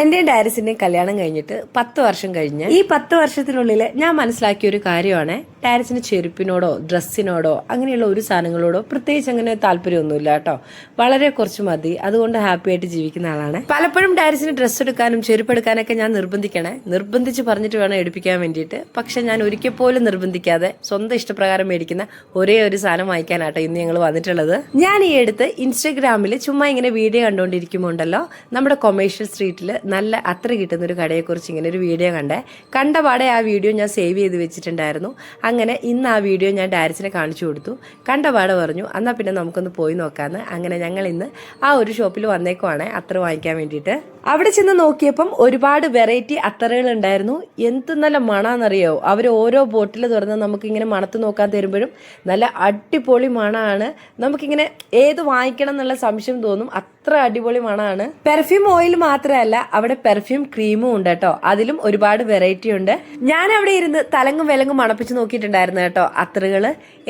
എന്റെയും ഡാരിസിന്റെയും കല്യാണം കഴിഞ്ഞിട്ട് പത്ത് വർഷം കഴിഞ്ഞ് ഈ പത്ത് വർഷത്തിനുള്ളിൽ ഞാൻ മനസ്സിലാക്കിയ ഒരു കാര്യമാണ് ഡാരിസിന് ചെരുപ്പിനോടോ ഡ്രസ്സിനോടോ അങ്ങനെയുള്ള ഒരു സാധനങ്ങളോടോ പ്രത്യേകിച്ച് അങ്ങനെ താല്പര്യമൊന്നുമില്ല കേട്ടോ. വളരെ കുറച്ച് മതി. അതുകൊണ്ട് ഹാപ്പി ആയിട്ട് ജീവിക്കുന്ന ആളാണ്. പലപ്പോഴും ഡാരിസിന് ഡ്രസ്സ് എടുക്കാനും ചെരുപ്പ് എടുക്കാനൊക്കെ ഞാൻ നിർബന്ധിക്കണേ. നിർബന്ധിച്ച് പറഞ്ഞിട്ട് വേണം എടുപ്പിക്കാൻ വേണ്ടിയിട്ട്. പക്ഷെ ഞാൻ ഒരിക്കൽ പോലും നിർബന്ധിക്കാതെ സ്വന്തം ഇഷ്ടപ്രകാരം മേടിക്കുന്ന ഒരേ ഒരു സാധനം വാങ്ങിക്കാനാട്ടോ ഇന്ന് ഞങ്ങൾ വന്നിട്ടുള്ളത്. ഞാൻ ഈ അടുത്ത് ഇൻസ്റ്റഗ്രാമിൽ ചുമ്മാ ഇങ്ങനെ വീഡിയോ കണ്ടുകൊണ്ടിരിക്കുമ്പോണ്ടല്ലോ നമ്മുടെ കൊമേഴ്ഷ്യൽ സ്ട്രീറ്റിൽ നല്ല അത്ര കിട്ടുന്ന ഒരു കടയെക്കുറിച്ച് ഇങ്ങനെ ഒരു വീഡിയോ കണ്ടേ. കണ്ട പാടെ ആ വീഡിയോ ഞാൻ സേവ് ചെയ്ത് വെച്ചിട്ടുണ്ടായിരുന്നു. അങ്ങനെ ഇന്ന് ആ വീഡിയോ ഞാൻ ഡാരിസിനെ കാണിച്ചു കൊടുത്തു. കണ്ട പാടെ പറഞ്ഞു എന്നാൽ പിന്നെ നമുക്കൊന്ന് പോയി നോക്കാമെന്ന് അങ്ങനെ ഞങ്ങൾ ഇന്ന് ആ ഒരു ഷോപ്പിൽ വന്നേക്കുവാണ് അത്ര വാങ്ങിക്കാൻ വേണ്ടിയിട്ട്. അവിടെ ചെന്ന് നോക്കിയപ്പം ഒരുപാട് വെറൈറ്റി അത്തറുകൾ ഉണ്ടായിരുന്നു. എന്ത് നല്ല മണാന്നറിയോ? അവർ ഓരോ ബോട്ടിൽ തുറന്ന് നമുക്കിങ്ങനെ മണത്ത് നോക്കാൻ തരുമ്പോഴും നല്ല അടിപൊളി മണമാണ് നമുക്കിങ്ങനെ ഏത് വാങ്ങിക്കണം എന്നുള്ള സംശയം തോന്നും. അത്ര അടിപൊളി മണമാണ് പെർഫ്യൂം ഓയിൽ മാത്രമല്ല അവിടെ പെർഫ്യൂം ക്രീമും ഉണ്ട് കേട്ടോ. അതിലും ഒരുപാട് വെറൈറ്റി ഉണ്ട്. ഞാൻ അവിടെ ഇരുന്ന് തലങ്ങും വിലങ്ങും മണപ്പിച്ച് നോക്കിയിട്ടുണ്ടായിരുന്നു കേട്ടോ അത്രകൾ.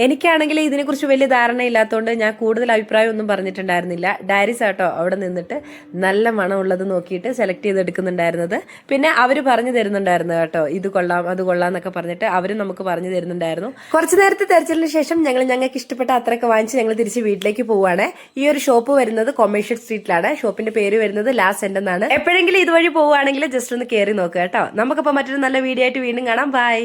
എനിക്കാണെങ്കിൽ ഇതിനെക്കുറിച്ച് വലിയ ധാരണ ഇല്ലാത്തതുകൊണ്ട് ഞാൻ കൂടുതൽ അഭിപ്രായം ഒന്നും പറഞ്ഞിട്ടുണ്ടായിരുന്നില്ല. ഡയറീസ് ആട്ടോ അവിടെ നിന്നിട്ട് നല്ല മണമുള്ളത് നോക്കിയിട്ട് സെലക്ട് ചെയ്തെടുക്കുന്നുണ്ടായിരുന്നത്. പിന്നെ അവർ പറഞ്ഞു തരുന്നുണ്ടായിരുന്നു കേട്ടോ ഇത് കൊള്ളാം അത് കൊള്ളാം എന്നൊക്കെ പറഞ്ഞിട്ട് അവരും നമുക്ക് പറഞ്ഞു തരുന്നുണ്ടായിരുന്നു. കുറച്ച് നേരത്തെ തെരച്ചിലിന് ശേഷം ഞങ്ങൾ ഞങ്ങൾക്ക് ഇഷ്ടപ്പെട്ട അത്രയൊക്കെ വാങ്ങിച്ച് ഞങ്ങൾ തിരിച്ച് വീട്ടിലേക്ക് പോവുകയാണ്. ഈ ഒരു ഷോപ്പ് വരുന്നത് കൊമേഴ്ഷ്യൽ സ്ട്രീറ്റിലാണ് ഷോപ്പിന്റെ പേര് വരുന്നത് ലാസ്റ്റ് എൻഡ് എന്നാണ്. എപ്പോഴെങ്കിലും ഇതുവഴി പോവുകയാണെങ്കിൽ ജസ്റ്റ് ഒന്ന് കയറി നോക്കുക കേട്ടോ. നമുക്കപ്പോൾ മറ്റൊരു നല്ല വീഡിയോ ആയിട്ട് വീണ്ടും കാണാം. ബൈ